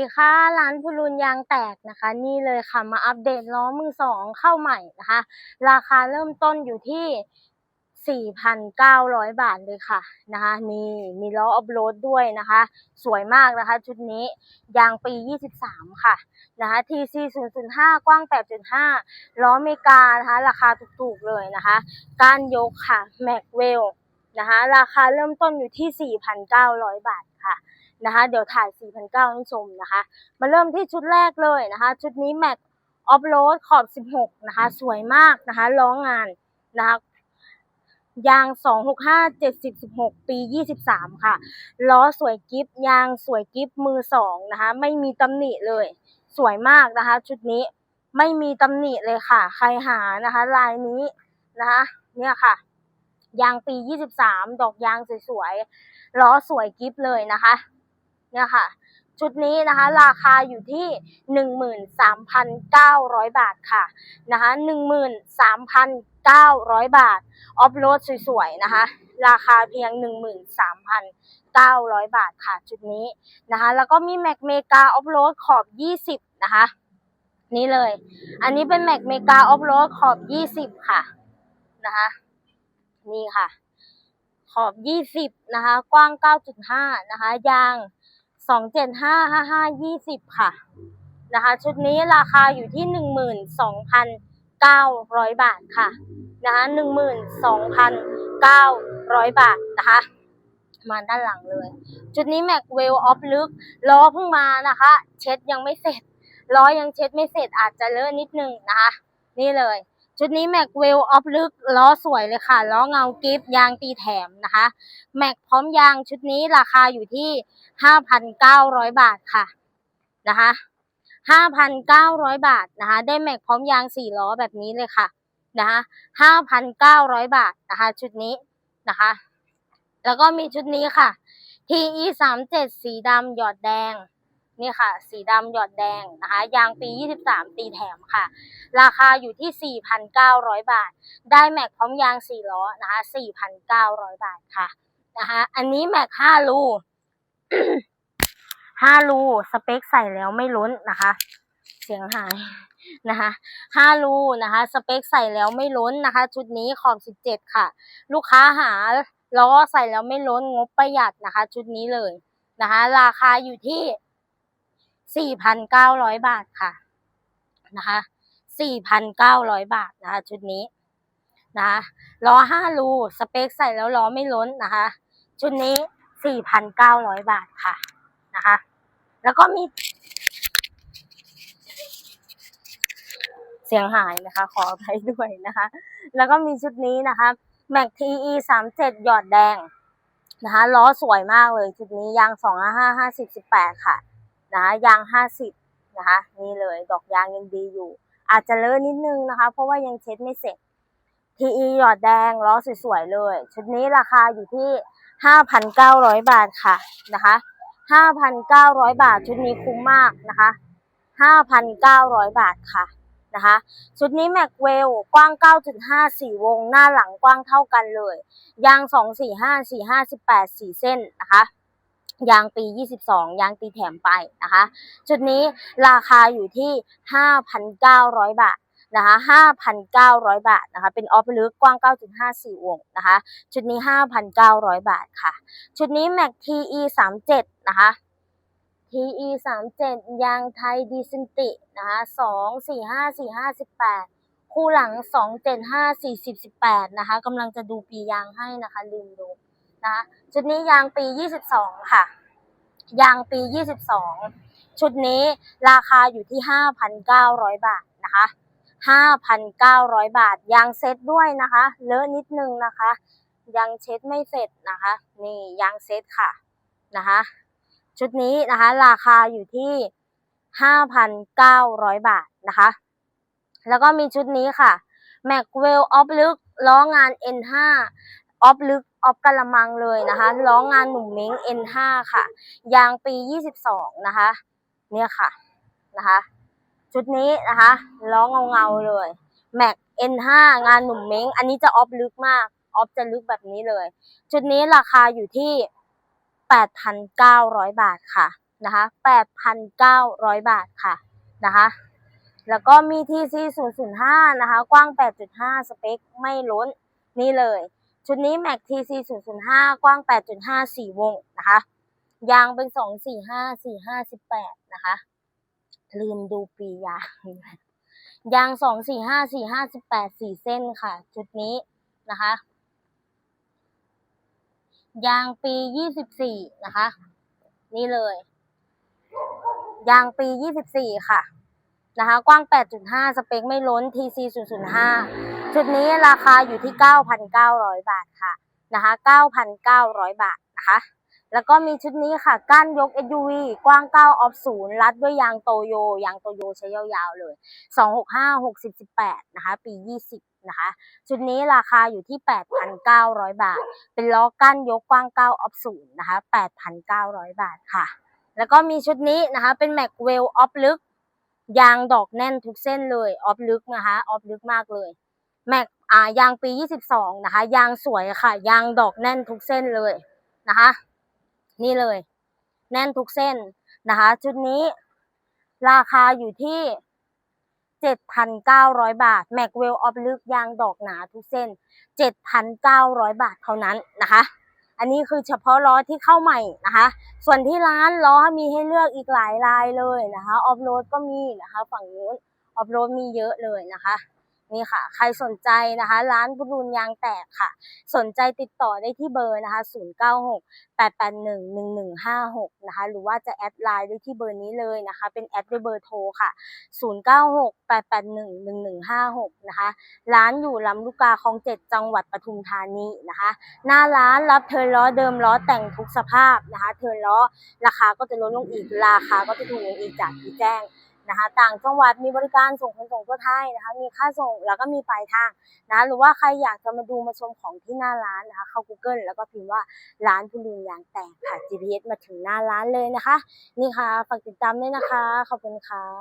สวัสดีค่ะร้านพูรุนยางแตกนะคะ นี่เลยค่ะมาอัปเดตล้อมือสองเข้าใหม่นะคะ ราคาเริ่มต้นอยู่ที่ 4,900 บาทเลยค่ะนะคะ นี่มีล้อออฟโรดด้วยนะคะ สวยมากนะคะ ชุดนี้ยางปี 23 ค่ะนะคะ TC 005 กว้าง 8.5 ล้อเมกานะคะ ราคาถูกๆเลยนะคะก้านยกค่ะแม็กเวลนะคะ ราคาเริ่มต้นอยู่ที่ 4,900 บาทค่ะ นะคะ เดี๋ยวถ่าย 4,900ให้ชมนะคะ มาเริ่มที่ชุดแรกเลยนะคะ ชุดนี้แม็กออฟโรดขอบ 16 นะคะ สวยมากนะคะ ล้องานนะคะยาง 265 70 16 ปี 23 ค่ะ ล้อสวยกิฟยางสวยกิฟมือสองนะคะ ไม่มีตำหนิเลย สวยมากนะคะ ชุดนี้ไม่มีตำหนิเลยค่ะ ใครหานะคะ ลายนี้นะคะ เนี่ยค่ะ ยางปี 23 ดอกยางสวยๆ ล้อสวยกิฟเลยนะคะ เนี่ยค่ะ ชุดนี้นะคะราคาอยู่ที่หนึ่งหมื่นสามพันเก้าร้อยบาทค่ะนะคะหนึ่งหมื่นสามพันเก้าร้อยบาท ออฟโรดสวยๆนะคะ ราคาเพียงหนึ่งหมื่นสามพันเก้าร้อยบาทค่ะ ชุดนี้นะคะ แล้วก็มีแม็กเมกาออฟโรดขอบยี่สิบนะคะ นี่เลย อันนี้เป็นแม็กเมกาออฟโรดขอบยี่สิบค่ะนะคะนี่ค่ะ ขอบยี่สิบนะคะ กว้างเก้าจุดห้านะคะ ยาง สองเจ็ดห้าห้าห้ายี่สิบค่ะนะคะชุดนี้ราคาอยู่ที่หนึ่งหมื่นสองพันเก้าร้อยบาทค่ะนะคะหนึ่งหมื่นสองพันเก้าร้อยบาทนะคะ มาด้านหลังเลย จุดนี้แม็กเวลออฟลึกล้อเพิ่งมานะคะ เช็ดยังไม่เสร็จล้อยังเช็ดไม่เสร็จอาจจะเลอะนิดนึงนะคะ นี่เลย ชุดนี้แม็กเวลออฟลึกล้อสวยเลยค่ะ ล้อเงากิฟยางตีแถมนะคะแม็กพร้อมยางชุดนี้ราคาอยู่ที่5,900บาทค่ะนะคะ5,900บาทนะคะ ได้แม็กพร้อมยาง4ล้อแบบนี้เลยค่ะนะคะ5,900บาทนะคะ ชุดนี้นะคะ แล้วก็มีชุดนี้ค่ะ TE 3 7สีดำหยอดแดง นี่ค่ะ สีดำหยอดแดงนะคะ ยางปี 23 ตีแถมค่ะ ราคาอยู่ที่ 4,900 บาท ได้แม็กพร้อมยาง 4 ล้อนะคะ 4,900 บาทค่ะนะคะ อันนี้แม็ก 5 รู 5 รู สเปคใส่แล้วไม่ล้นนะคะ เสียงหายนะคะ5รูนะคะ สเปคใส่แล้วไม่ล้นนะคะ ชุดนี้ขอบ17ค่ะ ลูกค้าหาล้อใส่แล้วไม่ล้นงบประหยัดนะคะ ชุดนี้เลยนะคะ ราคาอยู่ที่ 4,900 บาทค่ะนะคะ4,900 บาทนะคะชุดนี้นะคะล้อ5รูสเปคใส่แล้วล้อไม่ล้นนะคะชุดนี้ 4,900 บาทค่ะนะคะแล้วก็มีเสียงหายนะคะ ขออภัยด้วยนะคะ แล้วก็มีชุดนี้นะคะ Mac TE 3 7หยอดแดงนะคะล้อสวยมากเลย ชุดนี้ยาง255 50 18ค่ะ นะคะยาง 50 นะคะ นี่เลยดอกยางยังดีอยู่ อาจจะเลอะนิดนึงนะคะ เพราะว่ายังเช็ดไม่เสร็จ TE หยอดแดงล้อสวยๆเลย ชุดนี้ราคาอยู่ที่ 5,900 บาทค่ะนะคะ5,900 บาทชุดนี้คุ้มมากนะคะ 5,900 บาทค่ะนะคะชุดนี้แม็กเวลกว้าง 9.5 4 วง หน้าหลังกว้างเท่ากันเลย ยาง 245 45 18 4 เส้นนะคะ ยางปี 22 ยางตีแถมไปนะคะ ชุดนี้ราคาอยู่ที่ 5,900 บาทนะคะ5,900 บาทนะคะ เป็นออฟลึกกว้าง 9.5 4 วงนะคะ ชุดนี้ 5,900 บาทค่ะ ชุดนี้ Mac TE 37นะคะ TE 37ยางไทยดีซินตินะคะ2 4 5 4 5 18 คู่หลัง 2 7 5 40 18นะคะกำลังจะดูปียางให้นะคะ ลืมดู นะชุดนี้ยางปี 22 ค่ะ ยางปี 22 ชุดนี้ราคาอยู่ที่ 5,900 บาทนะคะ 5,900 บาท ยางเซ็ตด้วยนะคะเลอะนิดนึงนะคะ ยังเช็ดไม่เสร็จนะคะ นี่ยางเซ็ตค่ะนะคะ ชุดนี้นะคะราคาอยู่ที่ 5,900 บาทนะคะ แล้วก็มีชุดนี้ค่ะ m a c w e l l ออฟลึกล้องาน N5 ออฟลึกออฟกะละมังเลยนะคะล้องานหนุ่มเม้ง N5 ค่ะ ยางปี 22 นะคะ เนี่ยค่ะนะคะ ชุดนี้นะคะล้อเงาเงาเลย Mac N5 งานหนุ่มเม้ง อันนี้จะออฟลึกมากออฟจะลึกแบบนี้เลย ชุดนี้ราคาอยู่ที่ 8,900 บาทค่ะนะคะ8,900 บาทค่ะนะคะแล้วก็มี TC 005 นะคะ กว้าง 8.5 สเปค ไม่ล้น นี่เลย ชุดนี้ Mac TC 005 กว้าง 8.5 4 วงนะคะ ยางเป็น 245 45 18นะคะ ลืมดูปียาง ยาง 245 45 18 4 เส้นค่ะ ชุดนี้นะคะ ยางปี 24 นะคะ นี่เลย ยางปี 24 ค่ะ นะคะ กว้าง 8.5 สเปคไม่ล้น TC 005 ชุดนี้ราคาอยู่ที่ 9,900 บาทค่ะนะคะ 9,900 บาทนะคะ แล้วก็มีชุดนี้ค่ะ ก้านยก SUV กว้าง 9 ออฟ0รัดด้วยยางโตโย ยางโตโยใช้ยาวๆเลย 265 60 18 นะคะ ปี 20 นะคะ ชุดนี้ราคาอยู่ที่ 8,900 บาท เป็นล้อก้านยกกว้าง 9 ออฟ0นะคะ 8,900 บาทค่ะ แล้วก็มีชุดนี้นะคะ เป็น Mac w e l l ออฟลึกยางดอกแน่นทุกเส้นเลย ออฟลึกนะคะ ออฟลึกมากเลย แม็กอ่ายางปี 22 นะคะ ยางสวยค่ะ ยางดอกแน่นทุกเส้นเลยนะคะ นี่เลย แน่นทุกเส้นนะคะ ชุดนี้ราคาอยู่ที่ 7,900 บาท แม็กเวลออฟลึกยางดอกหนาทุกเส้น 7,900 บาทเท่านั้นนะคะ อันนี้คือเฉพาะล้อที่เข้าใหม่นะคะ ส่วนที่ร้านล้อมีให้เลือกอีกหลายลายเลยนะคะ ออฟโรดก็มีนะคะ ฝั่งนู้นออฟโรดมีเยอะเลยนะคะ นี่ค่ะ ใครสนใจนะคะ ร้านบุรุนยางแตกค่ะ สนใจติดต่อได้ที่เบอร์นะคะ 096 881 1156 นะคะ หรือว่าจะแอดไลน์ได้ที่เบอร์นี้เลยนะคะ เป็นแอดด้วยเบอร์โทรค่ะ 096 881 1156 นะคะ ร้านอยู่ลำลูกกาคลองเจ็ดจังหวัดปทุมธานีนะคะ หน้าร้านรับเทิร์นล้อเดิมล้อแต่งทุกสภาพนะคะ เทิร์นล้อราคาก็จะลดลงอีกราคาก็จะถูกลงอีกจากที่แจ้ง นะคะ ต่างจังหวัดมีบริการส่งขนส่งทั่วไทยนะคะ มีค่าส่งแล้วก็มีปลายทางนะคะหรือว่าใครอยากจะมาดูมาชมของที่หน้าร้านนะคะ เข้า Google แล้วก็พิมพ์ว่าร้านผู้ลืนยางแตกค่ะ GPS มาถึงหน้าร้านเลยนะคะ นี่ค่ะฝากติดตามด้วยนะคะ ขอบคุณค่ะ